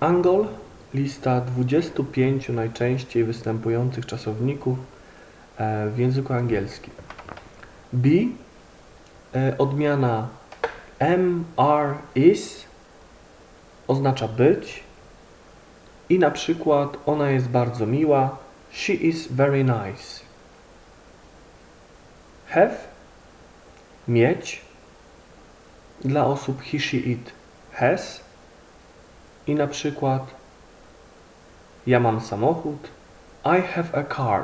Angol lista 25 najczęściej występujących czasowników e, w języku angielskim. Be odmiana are, is oznacza być i na przykład ona jest bardzo miła. She is very nice. Have mieć dla osób he, she, it has i na przykład ja mam samochód I have a car.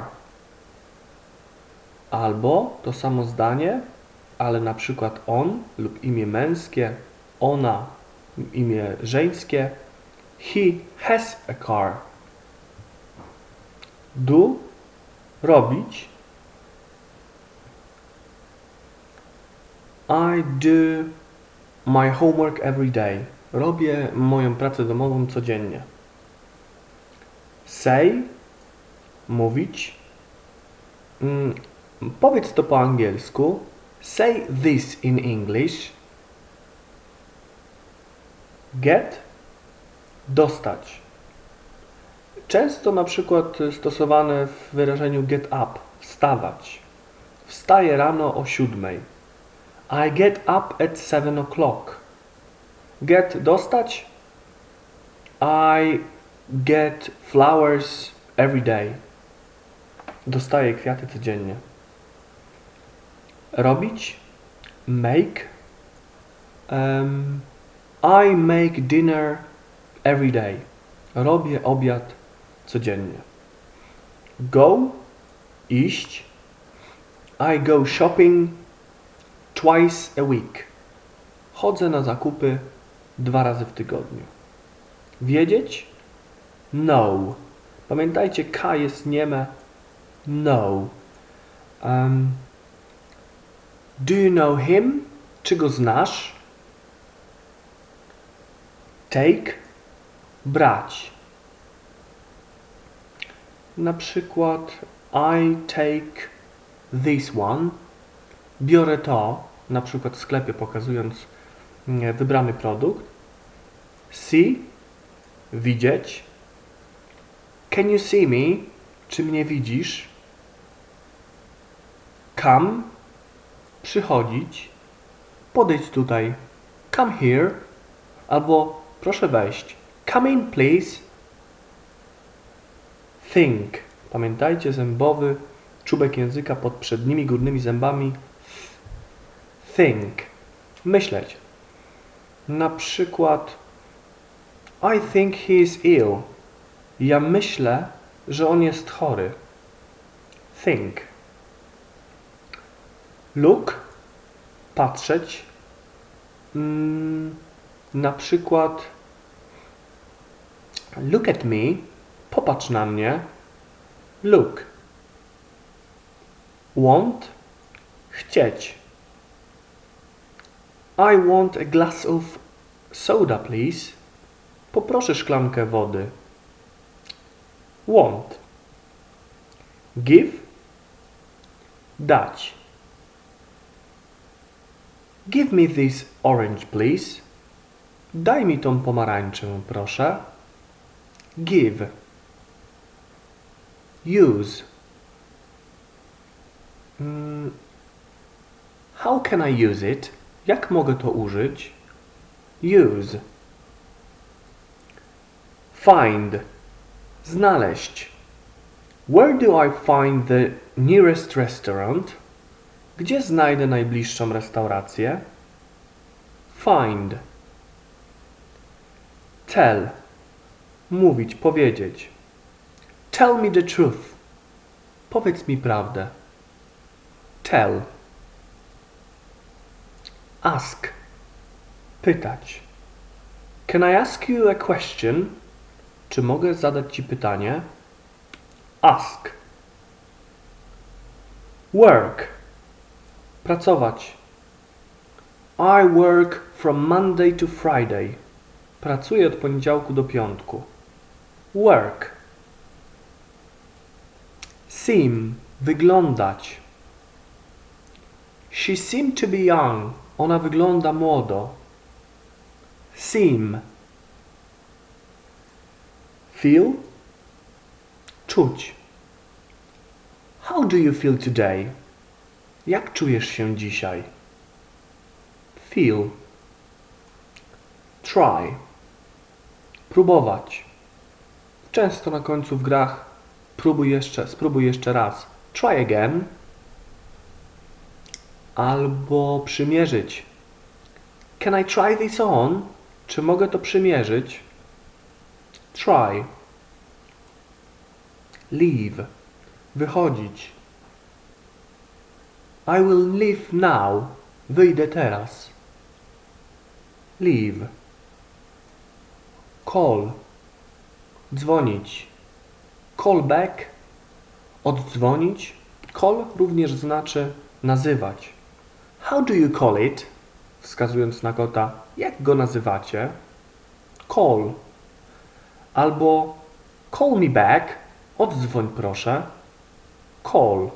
Albo to samo zdanie ale na przykład on lub imię męskie ona imię żeńskie he has a car. Do robić. I do my homework every day. Robię moją pracę domową codziennie. Say, mówić. Mm, powiedz to po angielsku. Say this in English. Get, dostać. Często na przykład stosowane w wyrażeniu get up, wstawać. Wstaję rano o siódmej. I get up at seven o'clock. Get dostać. I get flowers every day. Dostaję kwiaty codziennie. Robić. Make. Um, I make dinner every day. Robię obiad codziennie. Go. Iść. I go shopping twice a week. Chodzę na zakupy dwa razy w tygodniu. Wiedzieć? No. Pamiętajcie, K jest nieme. No. Um, do you know him? Czy go znasz? Take. Brać. Na przykład I take this one. Biorę to, na przykład w sklepie pokazując wybrany produkt. See, widzieć. Can you see me? Czy mnie widzisz? Come, przychodzić. Podejdź tutaj. Come here. Albo proszę wejść. Come in, please. Think. Pamiętajcie, zębowy czubek języka pod przednimi górnymi zębami think. Myśleć. Na przykład I think he is ill. Ja myślę, że on jest chory. Think. Look. Patrzeć. Mm, na przykład Look at me. Popatrz na mnie. Look. Want. Chcieć. I want a glass of soda, please. Poproszę szklankę wody. Want. Give. Dać. Give me this orange, please. Daj mi tą pomarańczę, proszę. Give. Use. Mm, how can I use it? Jak mogę to użyć? Use. Find. Znaleźć. Where do I find the nearest restaurant? Gdzie znajdę najbliższą restaurację? Find. Tell. Mówić, powiedzieć. Tell me the truth. Powiedz mi prawdę. Tell. Ask. Pytać. Can I ask you a question? Czy mogę zadać Ci pytanie? Ask. Work. Pracować. I work from Monday to Friday. Pracuję od poniedziałku do piątku. Work. Seem. Wyglądać. She seemed to be young. Ona wygląda młodo. Seem. Feel. Czuć. How do you feel today? Jak czujesz się dzisiaj? Feel. Try. Próbować. Często na końcu w grach próbuj jeszcze, spróbuj jeszcze raz. Try again. Albo przymierzyć. Can I try this on? Czy mogę to przymierzyć? Try. Leave. Wychodzić. I will leave now. Wyjdę teraz. Leave. Call. Dzwonić. Call back. Oddzwonić. Call również znaczy nazywać. How do you call it? Wskazując na kota. Jak go nazywacie? Call. Albo call me back. Oddzwoń proszę. Call.